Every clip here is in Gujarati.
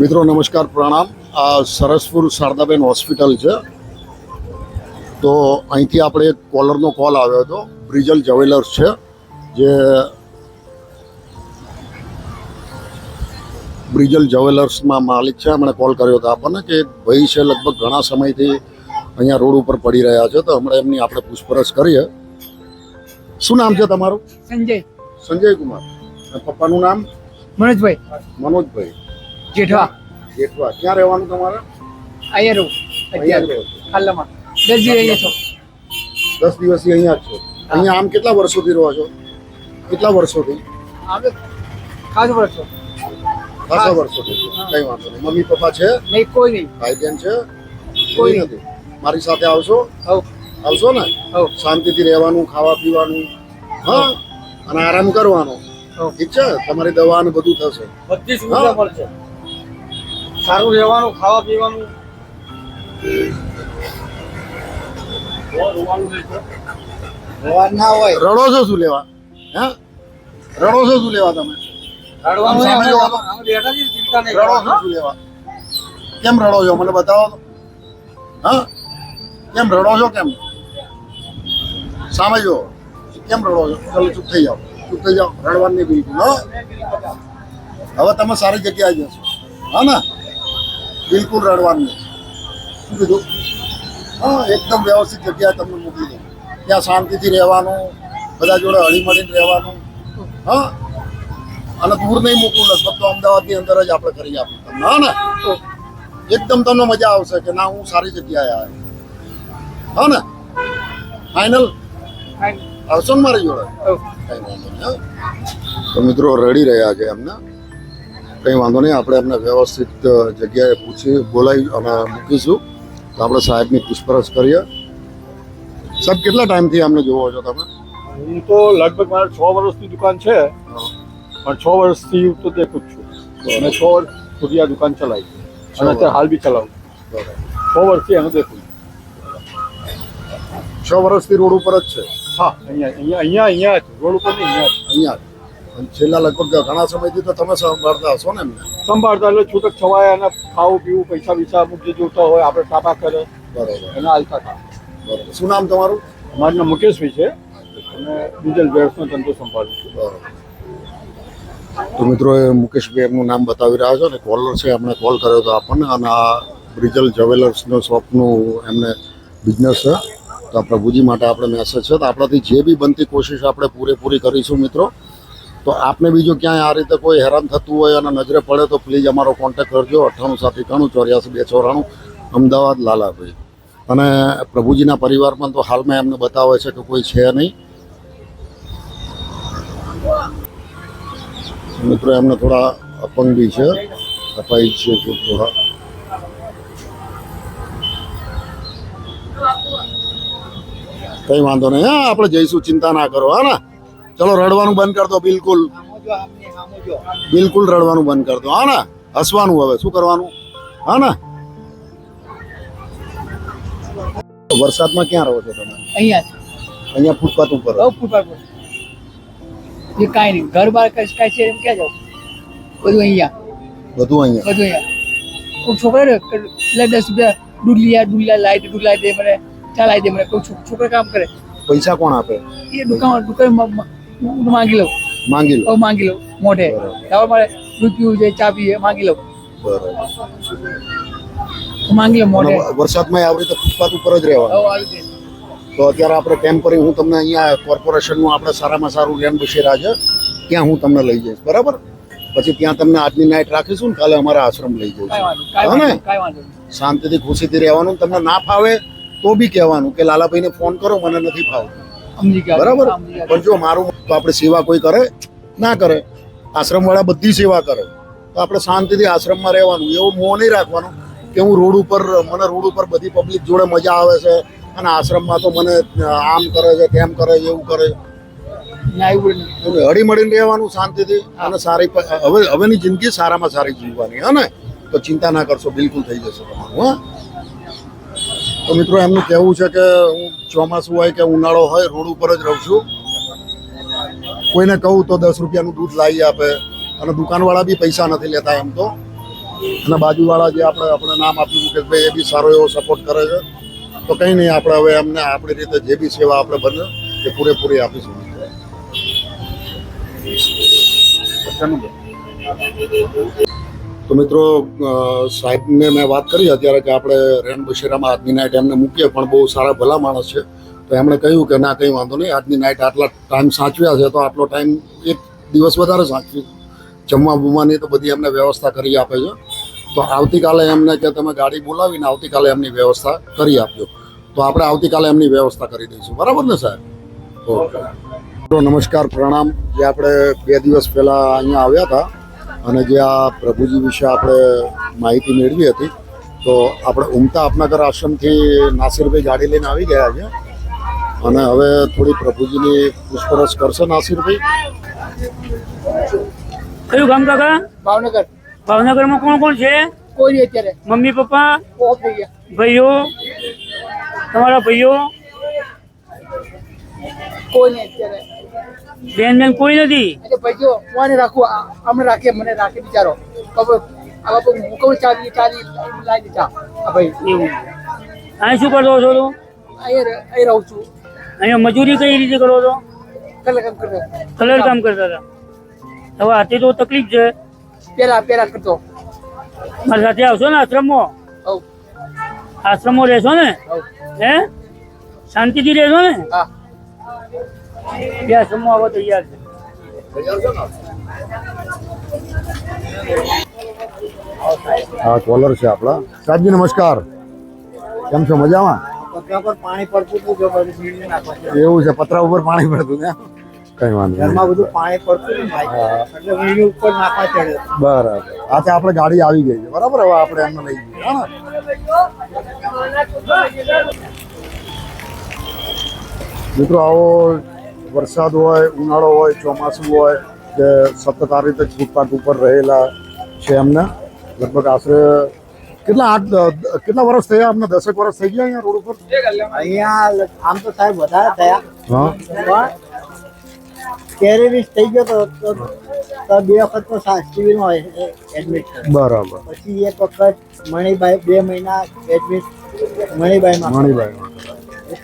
મિત્રો નમસ્કાર પ્રણામ. આ સરસપુર શારદાબેન હોસ્પિટલ છે. તો અહીંથી આપણે એક કોલરનો કોલ આવ્યો હતો. બ્રિજલ જ્વેલર્સ છે જે બ્રિજલ જ્વેલર્સમાં માલિક છે. એમણે કોલ કર્યો હતો આપણને કે એક ભાઈ છે લગભગ ઘણા સમયથી અહીંયા રોડ ઉપર પડી રહ્યા છે. તો હમણાં એમની આપણે પૂછપરછ કરીએ. શું નામ છે તમારું? સંજય. સંજય કુમાર. પપ્પાનું નામ? મનોજભાઈ. મનોજભાઈ. જેઠવા. જેઠવા. ક્યાં રહેવાનું તમારે? અહીંયા રહું. અત્યારે. હાલમાં. દસ દિવસ અહીંયા છો. દસ દિવસથી અહીંયા જ છો. અહીંયા આમ કેટલા વર્ષોથી રહો છો? કેટલા વર્ષોથી? આમ ખાસ વર્ષો. ખાસા વર્ષોથી. કઈ વાંધો નહીં. મમ્મી પપ્પા છે? નહીં કોઈ નહીં. ભાઈ બેન છે? કોઈ કોઈ નથી. મારી સાથે આવશો? હવ. આવશો ને? હવ. શાંતિથી રહેવાનું ખાવા પીવાનું હા? અને આરામ કરવાનો. ઠીક છે? તમારી દવા ને બધું થશે. બધી સુવિધા મળશે. સારું રહેવાનું ખાવા પીવાનું. ના હોય. રડો છો શું લેવા? હે? રડો છો શું લેવા તમે? રડો છો શું લેવા? કેમ રડો છો? મને બતાવો તો. હા? કેમ રડો છો કેમ? સામે જો કેમ રડો છો? ચાલો ચૂપ થઈ જાઓ. ચૂપ થઈ જાઓ. રડવાની બિલકુલ હો? હવે તમે સારી જગ્યાએ જશો. હા ને? બિલકુલ રડવાનું નહીં. શું કીધું? હા એકદમ વ્યવસ્થિત જગ્યાએ તમને મૂકી દઉં. ત્યાં શાંતિથી રહેવાનું બધા જોડે હળીમળીને રહેવાનું. હા. અને દૂર નહીં મૂકવું લગભગ તો અમદાવાદની અંદર જ આપણે કરી આપીએ તમને. હા ને? એકદમ તમને મજા આવશે કે ના હું સારી જગ્યાએ આવ્યો. હા ને? ફાઇનલ આવશો ને મારી જોડે? તો મિત્રો રડી રહ્યા છે એમને. કંઈ વાંધો નહીં. આપણે એમને વ્યવસ્થિત જગ્યાએ પૂછી બોલાવી અને મૂકીશું. તો આપણે સાહેબની પૂછપરછ કરીએ. સાહેબ કેટલા ટાઈમથી અમને જોવો છો તમે? હું તો લગભગ મારે છ વર્ષની દુકાન છે. પણ છ વર્ષથી હું તો દેખું જ છું. અને છ વર્ષ સુધી આ દુકાન ચલાવી. અને અત્યારે હાલ બી ચલાવું. છું. છ વર્ષથી એનું દેખું છું. વર્ષથી રોડ ઉપર જ છે? હા અહીંયા અહીંયા અહીંયા અહીંયા રોડ ઉપર નહીં અહીંયા અહીંયા છેલ્લા લગભગ ઘણા સમયથી તો તમે સંભાળતા હશો ને એમને સંભાળતા એટલે છૂટક છવાય અને ખાવું પીવું પૈસા પૈસા અમુક જે જોતા હોય આપણે ટાપા કરે બરોબર. એને હાલતા ખા બરોબર. શું નામ તમારું? મારું નામ મુકેશભાઈ છે અને ડીઝલ વેર્સનો ધંધો સંભાળું છું. બરોબર. તો મિત્રો એ મુકેશભાઈ એમનું નામ બતાવી રહ્યા છો ને? કોલર છે એમણે કોલ કર્યો હતો આપણને અને આ બ્રિજલ જ્વેલર્સનો શોપનું એમને બિઝનેસ છે. તો આ પ્રભુજી માટે આપણે મેસેજ છે. તો આપણાથી જે બી બનતી કોશિશ આપણે પૂરેપૂરી કરીશું મિત્રો. તો આપને બીજો ક્યાંય આ રીતે કોઈ હેરાન થતું હોય અને નજરે પડે તો પ્લીઝ અમારો કોન્ટેક્ટ કરજો. અઠ્ઠાણું સાત એકાણું, ચોર્યાસી બે ચોરાણું, અમદાવાદ, લાલાભાઈ. અને પ્રભુજીના પરિવારમાં તો હાલમાં એમને બતાવે છે કે કોઈ છે નહીં. મિત્રો, એમને થોડા અપંગ બી છે. અપાઈ છે થોડા. કઈ વાંધો નહીં. હા, આપણે જઈશું, ચિંતા ના કરો. હા ને? ચલો રડવાનું બંધ કરતો બિલકુલ. બિલકુલ રડવાનું બંધ કરતો હા ને? હસવાનું હવે. શું કરવાનું? હા ને? વરસાદમાં ક્યાં રહો છો તમે? અહીંયા અહીંયા ફૂટપાથ ઉપર હવ, ફૂટપાથ પર. એ કાંઈ નહીં. ઘર બાર કઈ કાંઈ છે એમ ક્યાં જાવ? બધું અહીંયા. બધું અહીંયા? બધું અહીંયા. કોઈ છોકરા એટલે દસ રૂપિયા દૂધ લીયા દૂધ લાય લાય દે દૂધ દે મને ચા લાવી દે મને કોઈ છોક- છોકરા કામ કરે? પૈસા કોણ આપે? એ દુકાન દુકાન માંગી લઉં. માંગી લઉં માંગી લઉં. મોઢે. હવે મારે દૂધ પીવું છે ચા પીએ માંગી લઉં. માંગી લઉં મોઢે. વરસાદમાં આવી રીતે ફૂટપાથ ઉપર જ રહેવાનું. હવે આવી છે તો અત્યારે આપણે ટેમ્પરરી હું તમને અહીંયા કોર્પોરેશનનું આપણે સારામાં સારું રેન બસેરા છે ત્યાં હું તમને લઈ જઈશ. બરાબર? પછી ત્યાં તમને આજની નાઇટ રાખીશું ને કાલે અમારા આશ્રમ લઈ જઈશું. ને? શાંતિથી ખુશીથી રહેવાનું. તમને ના ફાવે તો બી કહેવાનું કે લાલાભાઈને ફોન કરો મને નથી ફાવતું. બરાબર? પણ જો મારું તો આપણે સેવા કોઈ કરે? ના કરે. આશ્રમવાળા બધી સેવા કરે. તો આપણે શાંતિથી આશ્રમમાં રહેવાનું એવો મોહ નહીં રાખવાનો કે હું રોડ ઉપર મને રોડ ઉપર બધી પબ્લિક જોડે મજા આવે છે અને આશ્રમમાં તો મને આમ કરે છે તેમ કરે છે એવું કરે છે. ના એવું નહીં. એટલે રહેવાનું શાંતિથી અને સારી હવે હવેની જિંદગી સારામાં સારી જીવવાની હા ને? તો ચિંતા ના કરશો બિલકુલ થઈ જશે તમારું હા. તો મિત્રો, એમનું કહેવું છે કે હું ચોમાસું હોય કે ઉનાળો હોય, રોડ ઉપર જ રહું છું. કોઈને કહું તો દસ રૂપિયાનું દૂધ લાવી આપે. અને દુકાનવાળા બી પૈસા નથી લેતા એમ તો. અને બાજુવાળા જે આપણે આપણે નામ આપ્યું મુકેશભાઈ એ બી સારો એવો સપોર્ટ કરે છે. તો કંઈ નહીં, આપણે હવે એમને આપણી રીતે જે બી સેવા આપણે બને, એ પૂરેપૂરી આપીશું તો મિત્રો સાહેબને મેં વાત કરી અત્યારે કે આપણે રેણ બશેરામાં આજની નાઇટ એમને મૂકીએ, પણ બહુ સારા ભલા માણસ છે. તો એમણે કહ્યું કે ના, કંઈ વાંધો નહીં, આજની નાઇટ આટલા ટાઈમ સાચવ્યા છે, તો આટલો ટાઈમ એક દિવસ વધારે સાચવી. જમવા બમવાની તો બધી એમને વ્યવસ્થા કરી આપે છે. તો આવતીકાલે એમને કે તમે ગાડી બોલાવીને આવતીકાલે એમની વ્યવસ્થા કરી આપજો. તો આપણે આવતીકાલે એમની વ્યવસ્થા કરી દઈશું. બરાબર ને, સાહેબ? ઓકે. નમસ્કાર, પ્રણામ. જે આપણે બે દિવસ પહેલાં અહીંયા આવ્યા હતા અને જે આ પ્રભુજી વિશે આપણે માહિતી મેળવી હતી તો આપણે ઉમતા આપનાગર આશ્રમથી નાસિરભાઈ ગાડી લઈને આવી ગયા છે. અને હવે થોડી પ્રભુજીની પૂછપરછ કરશે નાસિરભાઈ. કયું ગામ કાકા? ભાવનગર. ભાવનગરમાં કોણ કોણ છે? કોઈ નહીં અત્યારે. Mummy papa? ભાઈઓ? તમારા ભાઈઓ? કોઈ નહીં અત્યારે. બેન બેન કોઈ નથી. એટલે ભાઈ જો કોને રાખું આ- અમને રાખે મને રાખે બિચારો. આ મુકવણી ચાલી ચાલી લાવી દીધા. ભાઈ. એવું. અહીં શું કરતો છો તું? અહીં રહું છું. અહીંયા મજૂરી કઈ રીતે કરો છો? કલર કામ કરતો. કલર કામ કરતા હતા. હવે હાથે તો તકલીફ છે. પેલા પેલા કરતો. મારી સાથે આવશો ને આશ્રમમાં? આશ્રમમાં રહેશો ને? હે? શાંતિથી રહેશો ને? હા. બે આશ્રમમાં આવવા તૈયાર છે. હા કોલર છે આપણા. સાહેબજી નમસ્કાર. કેમ છો? મજામાં? એવું છે પતરા ઉપર પાણી પડતું ને? કઈ વાંધો નહીં. બધું પાણી પડતું એટલે ઉપર નાખવા ચડ્યો. બરાબર. આ તો આપણે ગાડી આવી ગઈ છે. બરાબર? હવે આપણે એમને લઈ જઈએ. હા મિત્રો આવો વરસાદ હોય ઉનાળો હોય ચોમાસું હોય કે સતત આ રીતે ફૂટપાથ ઉપર રહેલા છે એમને. લગભગ આશરે કેટલા આઠ કેટલા વર્ષ થયા અમને દસેક વર્ષ થઈ ગયા અહીંયા રોડ ઉપર? અહીંયા આમ તો સાહેબ વધારે થયા. હા. પણ ટેરેરિસ્ટ થઈ ગયો તો બે વખત તો સિવિલમાં એડમિટ બરાબર. પછી એક વખત મણિભાઈ બે મહિના એડમિટ મણિભાઈમાં. મણિભાઈ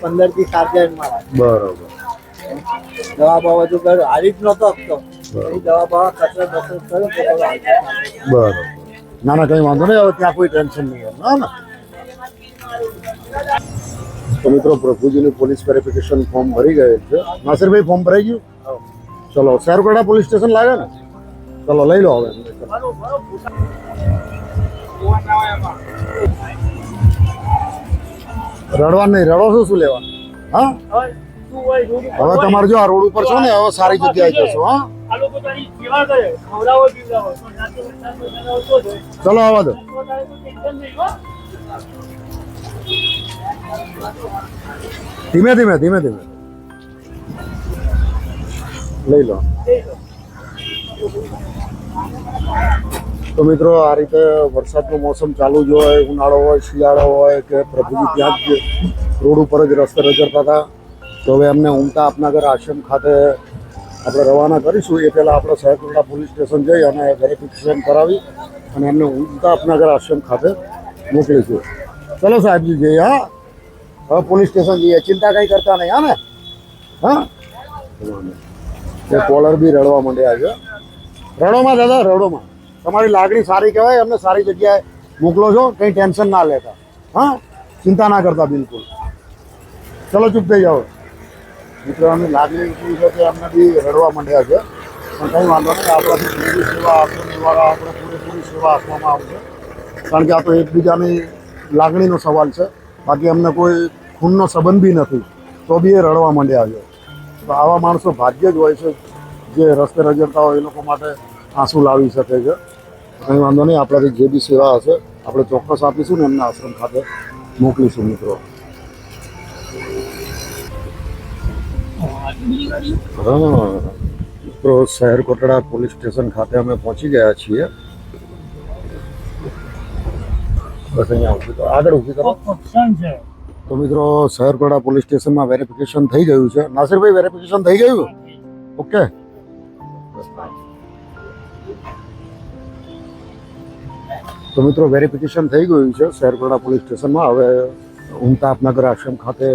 પંદરથી સાર્જનમાં બરાબર. દવા બાવા બધું કર્યું હારી જ નતો આપતો. દવા બાવા કસરત બસરત કર્યો જ. બરાબર. ના ના કંઈ વાંધો નહીં. હવે ત્યાં કોઈ ટેન્શન નહીં. ના ને. તો મિત્રો પ્રભુજીની પોલીસ વેરિફિકેશન ફોર્મ ભરી ગયેલ છે. નાસિરભાઈ ફોર્મ ભરાઈ ગયું? ચલો સારુકડા પોલીસ સ્ટેશન લાગે ને? ચલો લઈ લો હવે. રડવા નહીં. રડો શું શું લેવા હા. હવે તમારે જો આ રોડ ઉપર છો ને હવે સારી જગ્યાએ જશો હા. ચલો આવવા દો. ધીમે ધીમે ધીમે ધીમે. લઈ લો. તો મિત્રો આ રીતે વરસાદનું મોસમ ચાલુ જ હોય ઉનાળો હોય શિયાળો હોય કે પ્રભુજી ત્યાં જ રોડ ઉપર જ રસ્તે રજરતા હતા. તો હવે એમને ઉમતા આપનાગર આશ્રમ ખાતે આપણે રવાના કરીશું. એ પહેલાં આપણે સહકુંડા પોલીસ સ્ટેશન જઈ અને વેરિફિકેશન કરાવી અને એમને ઉમતા આપનાગર આશ્રમ ખાતે મોકલીશું. ચલો સાહેબજી, જઈએ, હા? હવે પોલીસ સ્ટેશન જઈએ. ચિંતા કંઈ કરતા નહીં, હા ને? હા? એ કોલર બી રડવા માંડ્યા છે. રડોમાં, દાદા, રડોમાં. તમારી લાગણી સારી કહેવાય, અમને સારી જગ્યાએ મોકલો છો, કંઈ ટેન્શન ના લેતા. હા? ચિંતા ના કરતા, બિલકુલ. ચલો, ચૂપ થઈ જાઓ. મિત્રો એમની લાગણી એટલી છે કે એમને બી રડવા માંડ્યા છે. પણ કંઈ વાંધો નહીં, આપણાથી પૂરી સેવા આશ્રમ દ્વારા આપણે પૂરેપૂરી સેવા આપવામાં આવશે. કારણ કે આ તો એકબીજાની લાગણીનો સવાલ છે. બાકી અમને કોઈ ખૂનનો સંબંધ બી નથી, તો બી એ રડવા માંડ્યા છે. તો આવા માણસો ભાગ્ય જ હોય છે જે રસ્તે રજડતા હોય એ લોકો માટે આંસુ લાવી શકે છે. કંઈ વાંધો નહીં, આપણાથી જે બી સેવા હશે, આપણે ચોક્કસ આપીશું ને એમના આશ્રમ ખાતે મોકલીશું મિત્રો. હા મિત્રો શહેર કોટડા પોલીસ સ્ટેશન ખાતે અમે પહોંચી ગયા છીએ બસ અહીંયા ઊભી કરો આગળ ઊભી કરો ઓપ્શન છે તો મિત્રો શહેરકોડા પોલીસ સ્ટેશનમાં વેરિફિકેશન થઈ ગયું છે નાસિરભાઈ વેરિફિકેશન થઈ ગયું ઓકે તો મિત્રો વેરિફિકેશન થઈ ગયું છે શહેરપડા પોલીસ સ્ટેશનમાં હવે ઉમતા આપનગર આશ્રમ ખાતે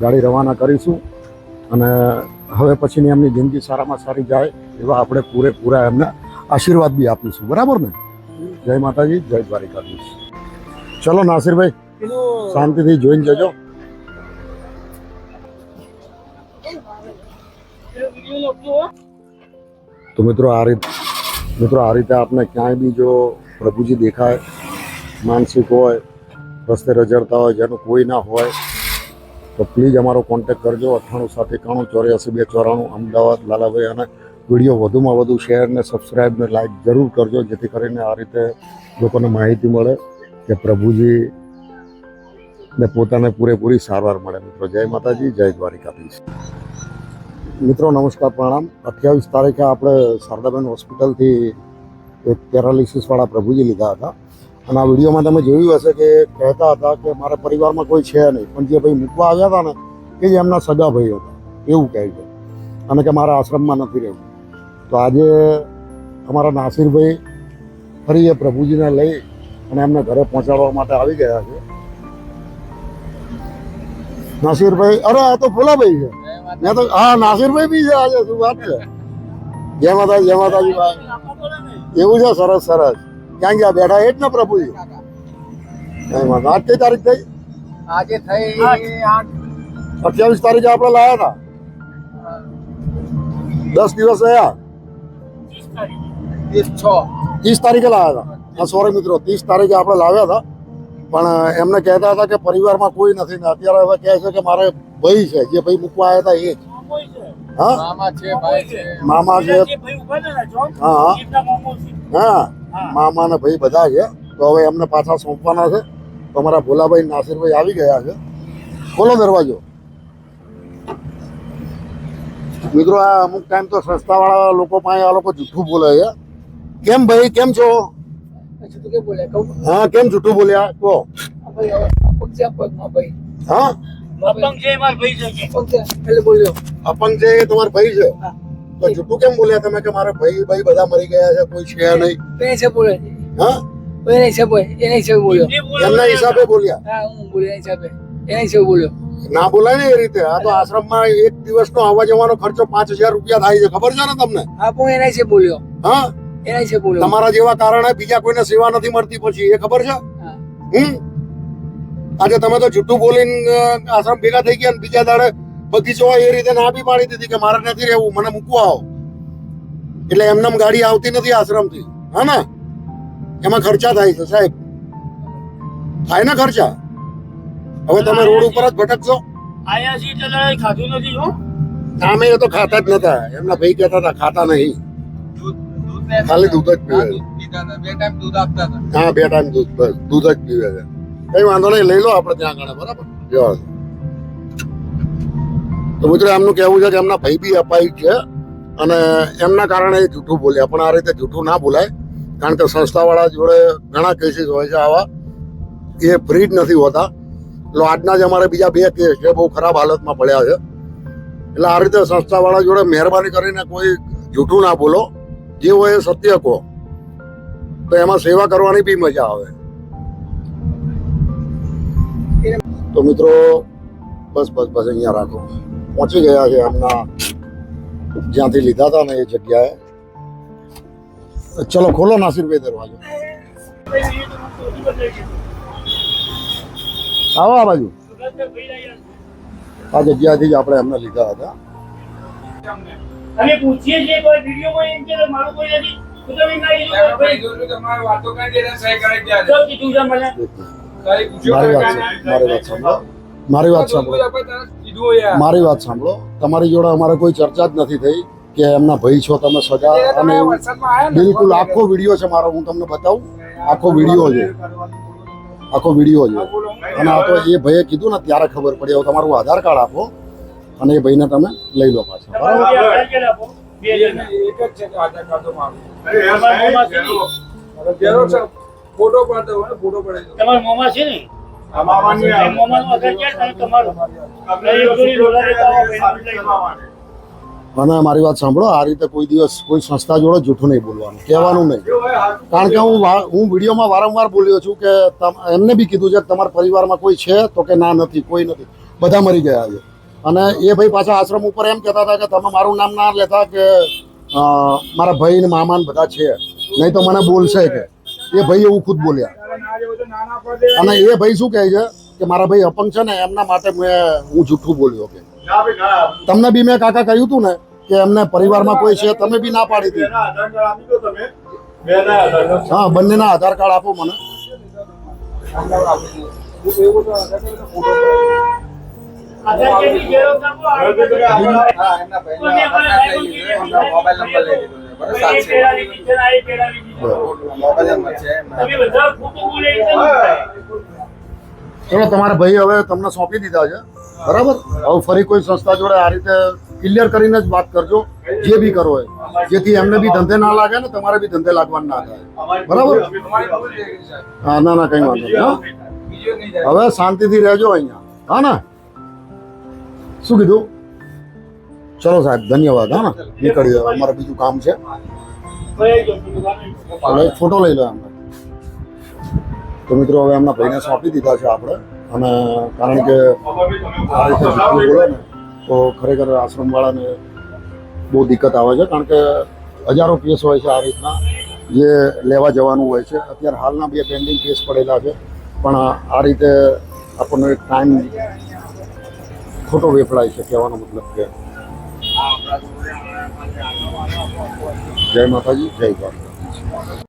ગાડી રવાના કરીશું અને હવે પછીની એમની જિંદગી સારામાં સારી જાય એવા આપણે પૂરેપૂરા એમને આશીર્વાદ બી આપીશું. બરાબર ને? જય માતાજી, જય દ્વારિકાધીશ. ચલો નાસિરભાઈ, શાંતિથી જોઈને જજો. તો મિત્રો આ રીત મિત્રો આ રીતે આપને ક્યાંય બી જો પ્રભુજી દેખાય, માનસિક હોય, રસ્તે રજડતા હોય, જેનું કોઈ ના હોય તો પ્લીઝ અમારો કોન્ટેક કરજો. અઠ્ઠાણું સાત એકાણું ચોર્યાસી બે ચોરાણું, અમદાવાદ, લાલાભાઈ અને વીડિયો વધુમાં વધુ શેર ને સબસ્ક્રાઈબ ને લાઈક જરૂર કરજો. જેથી કરીને આ રીતે લોકોને માહિતી મળે કે પ્રભુજી ને પોતાને પૂરેપૂરી સારવાર મળે. મિત્રો, જય માતાજી, જય દ્વારિકાધીશ. મિત્રો, નમસ્કાર, પ્રણામ. અઠ્યાવીસ તારીખે આપણે શારદાબેન હોસ્પિટલથી એક પેરાલિસિસવાળા પ્રભુજી લીધા હતા. અને આ વિડીયોમાં તમે જોયું હશે કે કહેતા હતા કે મારા પરિવારમાં કોઈ છે નહીં, પણ જે ભાઈ મૂકવા આવ્યા હતા ને એ એમના સગા ભાઈ હતા, એવું કહે છે. અને કે મારા આશ્રમમાં નથી રહેવું. તો આજે અમારા નાસિરભાઈ ફરી એ પ્રભુજીને લઈ અને એમને ઘરે પહોંચાડવા માટે આવી ગયા છે. નાસિરભાઈ, અરે આ તો ફોલાભાઈ છે. મેં તો, હા, નાસિરભાઈ બી છે આજે, શું વાત છે? જય માતાજી જય માતાજી એવું છે, સરસ સરસ. ક્યાં ગયા બેઠા એ જ ને પ્રભુજી જય આજ કઈ તારીખ થઈ આજે થઈ અઠ્યાવીસ તારીખે આપણે લાયા હતા. દસ દિવસ રહ્યા. ત્રીસ તારીખે. લાવ્યા હતા. હા સોરી મિત્રો ત્રીસ તારીખે આપણે લાવ્યા હતા. પણ એમને કહેતા હતા કે પરિવારમાં કોઈ નથી. ને અત્યારે હવે કહે છે કે મારે ભાઈ છે. જે ભાઈ મૂકવા આવ્યા હતા એ જ. હા? મામા છે મામા છે. હા હા. હા. મામા ને ભાઈ બધા છે. તો હવે એમને પાછા સોંપવાના છે. તો અમારા ભોલાભાઈ નાસિરભાઈ આવી ગયા છે. ખોલો દરવાજો. મિત્રો આ અમુક ટાઈમ તો સસ્તાવાળા લોકો પાસે આ લોકો જૂઠું બોલે છે. કેમ ભાઈ? કેમ છો? કે બોલે કહું. હા કેમ જૂઠું બોલ્યા? કહો. હા? પગ છે એટલે અપંગ છે તમારો ભાઈ છે. તો જુઠ્ઠું કેમ બોલ્યા તમે કે મારા ભાઈ ભાઈ બધા મરી ગયા છે કોઈ છે નહીં? એ છે બોલે. હા? એને છે બોલે એને છે બોલ્યો. એમના હિસાબે બોલ્યા? હા હું બોલ્યો હિસાબે. એને છે બોલ્યો. ના બોલાય ને એ રીતે. આ તો આશ્રમમાં એક દિવસનો આવવા જવાનો ખર્ચો પાંચ હજાર રૂપિયા થાય છે. ખબર છે ને તમને? હા પણ એના છે બોલ્યો. હા? એના છે બોલ્યો. તમારા જેવા કારણે બીજા કોઈને સેવા નથી મળતી પછી. એ ખબર છે? હમ? આજે તમે તો જુઠ્ઠું બોલીને આશ્રમ ભેગા થઈ ગયા ને બીજા દાડે બગીચો એ રીતે ના બી પાડી દીધી કે મારે નથી રહેવું મને મૂકવા આવો. એટલે એમને ગાડી આવતી નથી આશ્રમથી. હા ને? એમાં ખર્ચા થાય છે સાહેબ. થાય ને ખર્ચા? હવે તમે રોડ ઉપર જ ભટકશો? આયા છીએ એટલે ખાધું નથી હો. સામે એ તો ખાતા જ નતા. એમના ભાઈ કહેતા હતા ખાતા નહીં. ખાલી દૂધ જ પીવે બે ટાઈમ દૂધ આપતા હતા. હા બે ટાઈમ દૂધ બસ દૂધ જ પીવે છે. કઈ વાંધો નહીં લઈ લો આપણે ત્યાં આગળ બરાબર? જો તો મિત્રો એમનું કહેવું છે કે એમના ભાઈ બી અપાઈ છે અને એમના કારણે એ જૂઠું બોલ્યા. પણ આ રીતે જૂઠું ના બોલાય, કારણ કે સંસ્થાવાળા જોડે ઘણા કેસીસ હોય છે આવા. એ ફ્રી જ નથી હોતા. એટલે આજના જ અમારે બીજા બે કેસ છે બહુ ખરાબ હાલતમાં પડ્યા છે. એટલે આ રીતે સંસ્થાવાળા જોડે મહેરબાની કરીને કોઈ જૂઠું ના બોલો. જે હોય એ સત્ય કહો. તો એમાં સેવા કરવાની બી મજા આવે. તો મિત્રો, બસ બસ બસ, અહીંયા રાખો. પહોંચી ગયા છે એમના. જ્યાંથી લીધા હતા ને એ જગ્યાએ. ચલો ખોલો નાસિરભાઈ દરવાજો. આવો આ બાજુ. આ જગ્યાથી જ આપણે એમને લીધા હતા. અમે પૂછીએ છીએ કોઈ વિડીયોમાં એમ કે મારું કોઈ નથી. તો તમે ના કીધું ભાઈ તો કીધું છે મને. મારી વાત સાંભળો. મારી વાત સાંભળો. મારી વાત સાંભળો મારી વાત સાંભળો. તમારી જોડે અમારે કોઈ ચર્ચા જ નથી થઈ કે એમના ભાઈ છો તમે સગા અને એવું બિલકુલ આખો વીડિયો છે મારો હું તમને બતાવું. આખો વીડિયો છે. આખો વીડિયો છે. અને આ તો એ ભાઈએ કીધું ને ત્યારે ખબર પડી. હવે તમારું આધાર કાર્ડ આપો અને એ ભાઈને તમે લઈ લો પાછા. બરાબર. જે આધાર કાર્ડ આપો બે જણના. ફોટો પાડતો ફોટો તમારા મોમાં છે ને? કાર્ડ અને મારી વાત સાંભળો આ રીતે કોઈ દિવસ કોઈ સંસ્થા જોડે જૂઠું નહીં બોલવાનું કહેવાનું નહીં. કારણ કે હું હું વિડીયોમાં વારંવાર બોલ્યો છું કે તમ- એમને બી કીધું છે કે તમારા પરિવારમાં કોઈ છે તો કે ના નથી કોઈ નથી. બધા મરી ગયા છે. અને એ ભાઈ પાછા આશ્રમ ઉપર એમ કહેતા હતા કે તમે મારું નામ ના લેતા કે મારા ભાઈ ને મામા ને બધા છે. નહીં તો મને બોલશે કે. એ ભાઈ એવું ખુદ બોલ્યા. અને એ ભાઈ શું કહે છે કે મારા ભાઈ અપંગ છે ને એમના માટે મેં હું જૂઠું બોલ્યો કે. તમને બી મેં કાકા કહ્યું હતું ને કે એમને પરિવારમાં કોઈ છે તમે બી ના પાડી હતી. હા બંનેના આધાર કાર્ડ આપો મને. મોબાઈલ નંબર લઈ લીધો. ચલો તમારા ભાઈ હવે તમને સોંપી દીધા છે. બરાબર? હવે ફરી કોઈ સંસ્થા જોડે આ રીતે ક્લિયર કરીને જ વાત કરજો. જે બી કરો એ. જેથી એમને બી ધંધે ના લાગે ને તમારે બી ધંધે લાગવાનું ના થાય. બરાબર? હા ના ના કઈ વાંધો નહીં હવે શાંતિથી રહેજો અહીંયા. હા ને? શું કીધું? ચલો સાહેબ, ધન્યવાદ, હા ને? નીકળીએ અમારે બીજું કામ છે. ફોટો લઈ લો એમને તો મિત્રો, હવે એમના ભાઈને સોંપી દીધા છે આપણે. અને કારણ કે આ રીતે બોલે ને, તો ખરેખર આશ્રમવાળાને બહુ દિક્કત આવે છે. કારણ કે હજારો કેસ હોય છે આ રીતના. જે લેવા જવાનું હોય છે. અત્યારે હાલના બે પેન્ડિંગ કેસ પડેલા છે. પણ આ રીતે આપણને ટાઈમ ખોટો વેફડાય છે, કહેવાનો મતલબ કે જય માતાજી જય ભારત